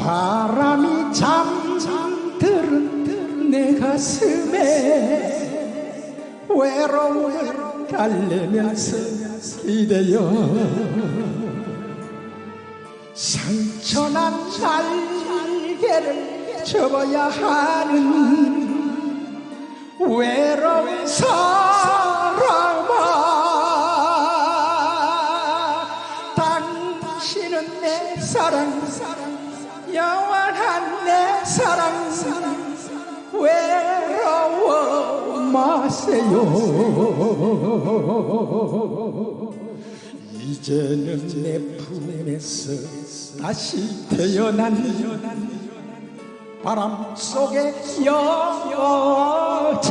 바람이 잠들은 내 가슴에 외로움을 달래면서 기대어 상처난 날개를 접어야 하는 외로운 사람아 당신은 내 사랑 영원한 내 사랑 외로워 마세요. 이제는 내 품에서 다시 태어난 바람 속의 여자